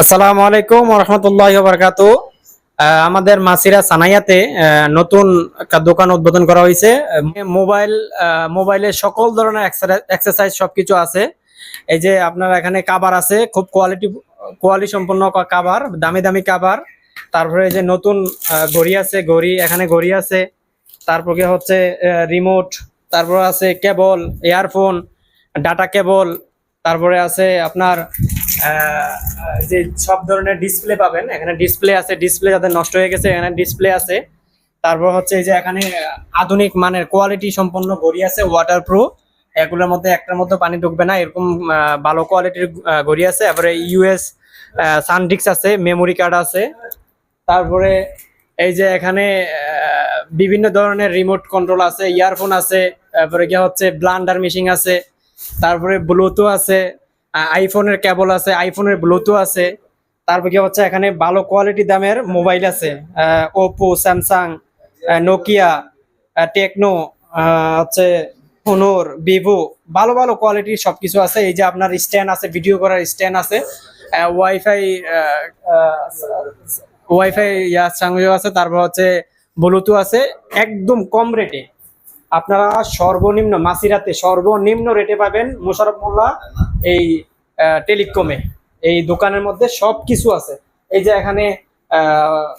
আসসালামু আলাইকুম রহমতুল্লাহ বারকাত। আমাদের মাসিরা সানাইয়াতে নতুন দোকান উদ্বোধন করা হয়েছে মোবাইল মোবাইলে সকল ধরনের এক্সারসাইজ সবকিছু আছে। এই যে আপনার এখানে কাবার আছে, খুব কোয়ালিটি কোয়ালিটি সম্পন্ন কাবার দামি দামি কাবার তারপরে যে নতুন ঘড়ি আছে, ঘড়ি, এখানে ঘড়ি আছে। তারপর হচ্ছে রিমোট তারপর আছে কেবল ইয়ারফোন ডাটা কেবল তারপরে আছে আপনার যে সব ধরনের ডিসপ্লে পাবেন, এখানে ডিসপ্লে আছে ডিসপ্লে যাদের নষ্ট হয়ে গেছে, এখানে ডিসপ্লে আছে। তারপর হচ্ছে এই যে এখানে আধুনিক মানের কোয়ালিটি সম্পন্ন ঘড়ি আছে ওয়াটার প্রুফ এগুলোর মধ্যে একটার মধ্যে পানি ঢুকবে না, এরকম ভালো কোয়ালিটির ঘড়ি আছে। তারপরে ইউএস সানডিক্স আছে মেমোরি কার্ড আছে। তারপরে এই যে এখানে বিভিন্ন ধরনের রিমোট কন্ট্রোল আছে ইয়ারফোন আছে, তারপরে কি হচ্ছে ব্লান্ডার মেশিন আছে, তারপরে ব্লুটুথ আছে। আইফোনের কেবল আছে আইফোনের ব্লুটুথ আছে। তারপর কি হচ্ছে, এখানে ভালো কোয়ালিটি দামের মোবাইল আছে। ওপো স্যামসাং নোকিয়া টেকনো হচ্ছে হুনোর ভিভো ভালো ভালো কোয়ালিটির সবকিছু আছে। এই যে আপনার স্ট্যান্ড আছে ভিডিও করার স্ট্যান্ড আছে। ওয়াইফাই ওয়াইফাই ইয়া সংযোগ আছে, তারপর হচ্ছে ব্লুটুথ আছে, একদম কম রেটে আপনারা সর্বনিম্ন মাসিরাতে সর্বনিম্ন রেটে পাবেন মোশারফ মোল্লা এই টেলিকমে এই দোকানের মধ্যে সব কিছু আছে। এই যে এখানে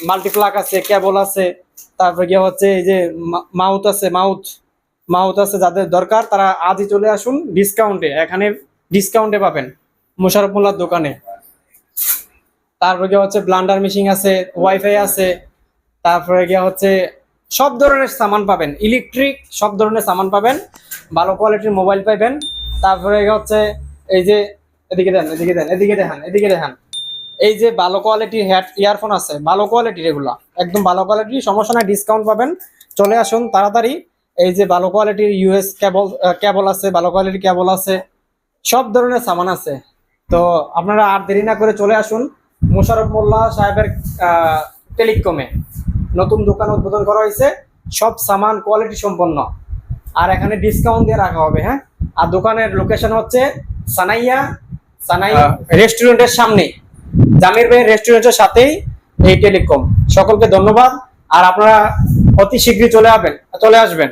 মাল্টিপ্লাক আছে কেবল আছে, তারপরে গিয়ে হচ্ছে এই যে মাউথ আছে মাউথ মাউথ আছে যাদের দরকার, তারা আজই চলে আসুন ডিসকাউন্টে এখানে ডিসকাউন্টে পাবেন মোশারফ মোল্লার দোকানে। তারপরে গিয়ে হচ্ছে ব্লান্ডার মেশিন আছে ওয়াইফাই আছে, তারপরে গিয়ে হচ্ছে সব ধরনের সামান পাবেন ইলেকট্রিক সব ধরনের সামান পাবেন, ভালো কোয়ালিটির মোবাইল পাবেন, তারপরে হচ্ছে এই যে, এদিকে দেন এদিকে দেন, এদিকে দেখান এদিকে দেখান। এই যে ভালো কোয়ালিটির হেড ইয়ারফোন আছে, ভালো কোয়ালিটির এগুলা। একদম ভালো কোয়ালিটির সমস্যা নাই ডিসকাউন্ট পাবেন। চলে আসুন তাড়াতাড়ি। এই যে ভালো কোয়ালিটির ইউএস কেবল কেবল আছে, ভালো কোয়ালিটির কেবল আছে, সব ধরনের সামান আছে। তো আপনারা আর দেরি না করে চলে আসুন মোশারফ মোল্লা সাহেবের টেলিকমে নতুন দোকান উদ্বোধন করা হয়েছে, সব সামান কোয়ালিটি সম্পন্ন। আর এখানে ডিসকাউন্ট দিয়ে রাখা হবে হ্যাঁ? আর দোকানের লোকেশন হচ্ছে সানাইয়া সানাই রেস্টুরেন্টের সামনে। জামির ভাই রেস্টুরেন্টের সাথেই এই টেলিকম সকলকে ধন্যবাদ। আর আপনারা অতি শীঘ্রই চলে আসবেন চলে আসবেন।